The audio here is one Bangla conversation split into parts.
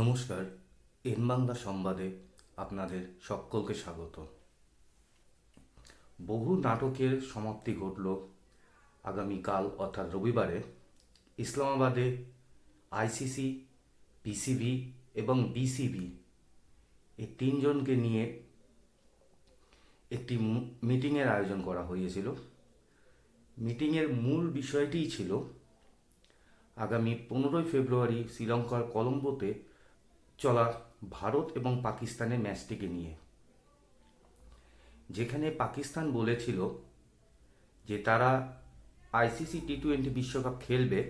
নমস্কার, এন বাংলা সংবাদে আপনাদের সকলকে স্বাগত। বহু নাটকের সমাপ্তি ঘটল আগামীকাল, অর্থাৎ রবিবারে, ইসলামাবাদে আইসিসি পিসিবি এবং বিসিবি এই তিনজনকে নিয়ে একটি মিটিংয়ের আয়োজন করা হয়েছিল। মিটিংয়ের মূল বিষয়টিই ছিল, আগামী পনেরোই ফেব্রুয়ারি শ্রীলঙ্কার কলম্বোতে চলা ভারত এবং পাকিস্তানের ম্যাচটিকে নিয়ে। যেখানে পাকিস্তান বলেছিল যে তারা আইসিসি টি টোয়েন্টি বিশ্বকাপ খেলবে,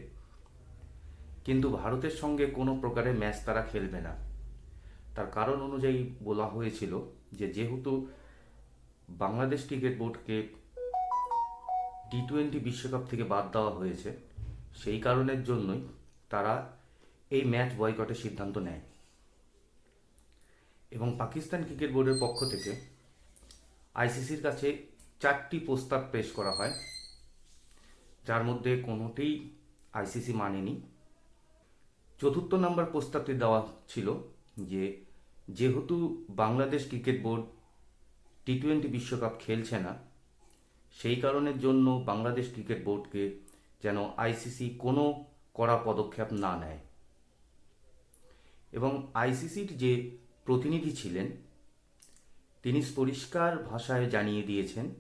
কিন্তু ভারতের সঙ্গে কোনো প্রকারের ম্যাচ তারা খেলবে না। তার কারণ অনুযায়ী বলা হয়েছিল যে যেহেতু বাংলাদেশ ক্রিকেট বোর্ডকে টি টোয়েন্টি বিশ্বকাপ থেকে বাদ দেওয়া হয়েছে, সেই কারণের জন্যই তারা এই ম্যাচ বয়কটের সিদ্ধান্ত নেয় এবং পাকিস্তান ক্রিকেট বোর্ডের পক্ষ থেকে আইসিসির কাছে চারটি প্রস্তাব পেশ করা হয়, যার মধ্যে কোনোটিই আইসিসি মানেনি। চতুর্থ নম্বর প্রস্তাবটি দেওয়া ছিল যে, যেহেতু Bangladesh cricket board T twenty বিশ্বকাপ খেলছে না, সেই কারণের জন্য বাংলাদেশ ক্রিকেট বোর্ডকে যেন আইসিসি কোনো কড়া পদক্ষেপ না নেয়। এবং আইসিসির যে প্রতিনিধি ছিলেন। তিনি পরিষ্কার ভাষায় জানিয়ে দিয়েছেন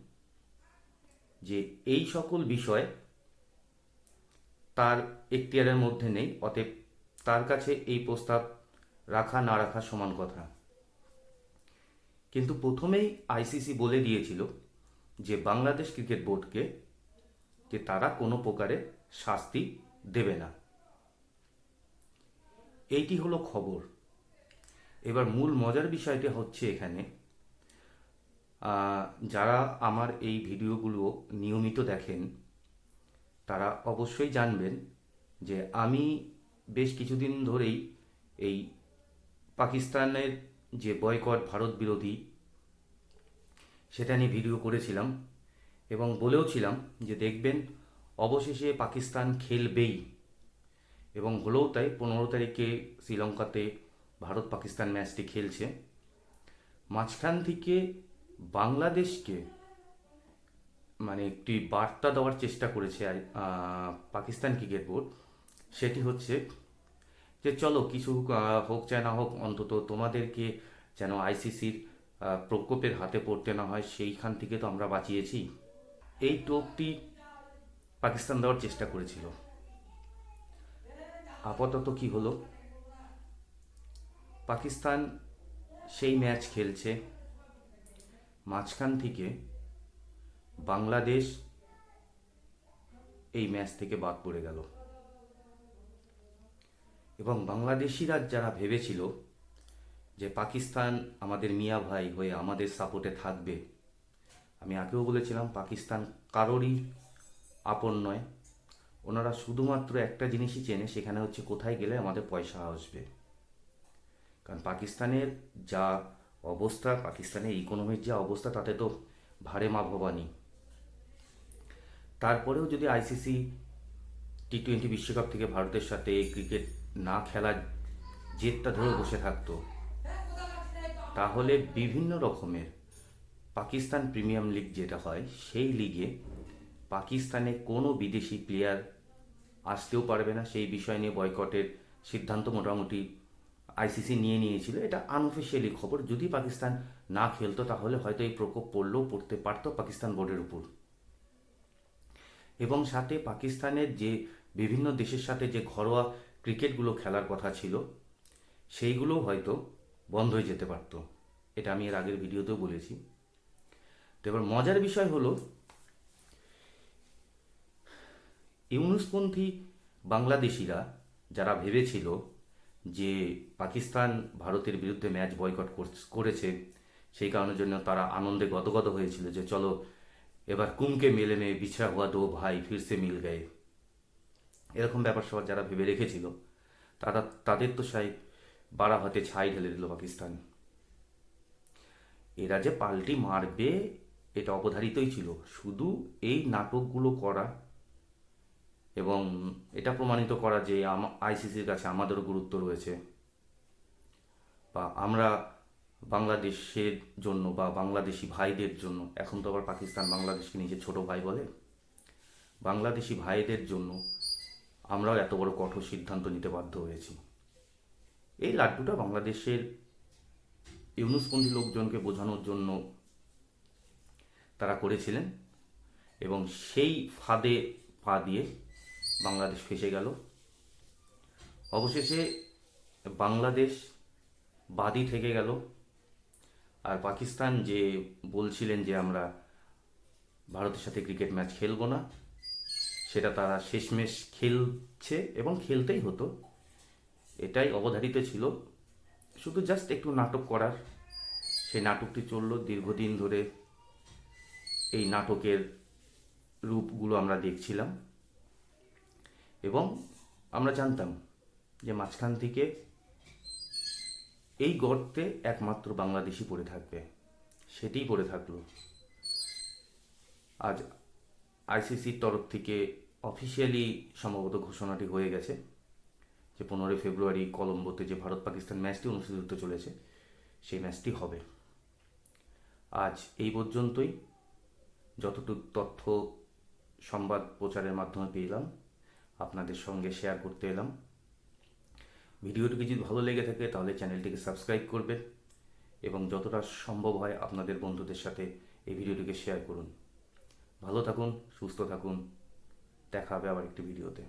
যে এই সকল বিষয় তার এখতিয়ারের মধ্যে নেই, অতএব তার কাছে এই প্রস্তাব রাখা না রাখা সমান কথা। কিন্তু প্রথমেই আইসিসি বলে দিয়েছিল যে বাংলাদেশ ক্রিকেট বোর্ডকে যে তারা কোনো প্রকারে শাস্তি দেবে না। এইটি হলো খবর। এবার মূল মজার বিষয়টি হচ্ছে এখানে যারা আমার এই ভিডিওগুলো নিয়মিত দেখেন, তারা অবশ্যই জানবেন যে আমি বেশ কিছুদিন ধরেই এই পাকিস্তানের যে বয়কট ভারত বিরোধী, সেটা নিয়ে ভিডিও করেছিলাম এবং বলেও ছিলাম যে দেখবেন অবশেষে পাকিস্তান খেলবেই এবং হলেও তাই পনেরো তারিখে শ্রীলঙ্কাতে ভারত পাকিস্তান ম্যাচটি খেলছে। মাঝখান থেকে বাংলাদেশকে মানে একটি বার্তা দেওয়ার চেষ্টা করেছে পাকিস্তান ক্রিকেট বোর্ড। সেটি হচ্ছে যে, চলো কিছু হোক চায় না হোক, অন্তত তোমাদেরকে যেন আইসিসির প্রকোপের হাতে পড়তে না হয়, সেইখান থেকে তো আমরা বাঁচিয়েছি। এই টোপটি পাকিস্তান দেওয়ার চেষ্টা করেছিল। আপাতত কি হলো? পাকিস্তান সেই ম্যাচ খেলছে। মাঝখান থেকে বাংলাদেশ এই ম্যাচ থেকে বাদ পড়ে গেল। এবং বাংলাদেশিরা যারা ভেবেছিল যে পাকিস্তান আমাদের মিয়া ভাই হয়ে আমাদের সাপোর্টে থাকবে, আমি আগেও বলেছিলাম পাকিস্তান কারোরই আপন নয়। ওনারা শুধুমাত্র একটা জিনিসই চেনে, সেখানে হচ্ছে কোথায় গেলে আমাদের পয়সা আসবে। কারণ পাকিস্তানের যা অবস্থা, পাকিস্তানের ইকোনমির যা অবস্থা, তাতে তো ভারে মা ভবানী। তারপরেও যদি আইসিসি টি টোয়েন্টি বিশ্বকাপ থেকে ভারতের সাথে ক্রিকেট না খেলার জেদটা ধরে বসে থাকতো, তাহলে বিভিন্ন রকমের পাকিস্তান প্রিমিয়াম লিগ যেটা হয়, সেই লিগে পাকিস্তানে কোনো বিদেশি প্লেয়ার আসতেও পারবে না। সেই বিষয় নিয়ে বয়কটের সিদ্ধান্ত মোটামুটি আইসিসি নিয়ে নিয়েছিল, এটা আনঅফিসিয়ালি খবর। যদি পাকিস্তান না খেলতো, তাহলে হয়তো এই প্রকোপ পড়লেও পড়তে পারতো পাকিস্তান বোর্ডের উপর। এবং সাথে পাকিস্তানের যে বিভিন্ন দেশের সাথে যে ঘরোয়া ক্রিকেটগুলো খেলার কথা ছিল, সেইগুলোও হয়তো বন্ধ হয়ে যেতে পারতো। এটা আমি এর আগের ভিডিওতেও বলেছি। তো এবার মজার বিষয় হলো, ইউনুসপন্থী বাংলাদেশিরা যারা ভেবেছিল যে পাকিস্তান ভারতের বিরুদ্ধে ম্যাচ বয়কট কর- করেছে, সেই কারণের জন্য তারা আনন্দে গদগদ হয়েছিল যে চলো, এবার কুমকে মেলে মে বিছড়া হুয়া দো ভাই ফিরসে মিল গায়ে। এরকম ব্যাপার সবার যারা ভেবে রেখেছিল, তারা, তাদের তো সাই বাড়া হাতে ছাই ঢেলে দিল পাকিস্তান। এরা যে পাল্টি মারবে, এটা অবধারিতই ছিল। শুধু এই নাটকগুলো করা এবং এটা প্রমাণিত করা যে আইসিসির কাছে আমাদেরও গুরুত্ব রয়েছে। বা আমরা বাংলাদেশের জন্য বা বাংলাদেশি ভাইদের জন্য, এখন তো আবার পাকিস্তান বাংলাদেশকে নিজের ছোট ভাই বলে, বাংলাদেশি ভাইদের জন্য আমরাও এত বড় কঠোর সিদ্ধান্ত নিতে বাধ্য হয়েছি। এই লাড্ডুটা বাংলাদেশের ইউনুসপন্থী লোকজনকে বোঝানোর জন্য তারা করেছিলেন এবং সেই ফাঁদে পা দিয়ে বাংলাদেশ ফেসে গেল। অবশেষে বাংলাদেশ বাদই থেকে গেল। আর পাকিস্তান যে বলছিলেন যে আমরা ভারতের সাথে ক্রিকেট ম্যাচ খেলব না, সেটা তারা শেষমেশ খেলছে এবং খেলতেই হতো। এটাই অবধারিত ছিল। শুধু জাস্ট একটু নাটক করার। সেই নাটকটি চলল দীর্ঘদিন ধরে। এই নাটকের রূপগুলো আমরা দেখছিলাম। এবং আমরা জানতাম যে মাঝখান থেকে এই গর্তে একমাত্র বাংলাদেশি পড়ে থাকবে। সেটিই পড়ে থাকল। আজ আইসিসির তরফ থেকে অফিসিয়ালি সম্ভবত ঘোষণাটি হয়ে গেছে যে পনেরোই ফেব্রুয়ারি কলম্বোতে যে ভারত পাকিস্তান ম্যাচটি অনুষ্ঠিত হতে চলেছে, সেই ম্যাচটি হবে। আজ এই পর্যন্তই। যতটুকু তথ্য সংবাদ প্রচারের মাধ্যমে পেলাম আপনাদের সঙ্গে শেয়ার করতে এলাম। ভিডিওটি যদি ভালো লেগে থাকে, তাহলে চ্যানেলটিকে সাবস্ক্রাইব করবেন এবং যতটা সম্ভব হয় আপনাদের বন্ধুদের সাথে এই ভিডিওটিকে শেয়ার করুন। ভালো থাকুন, সুস্থ থাকুন। দেখা হবে আবার একটি ভিডিওতে।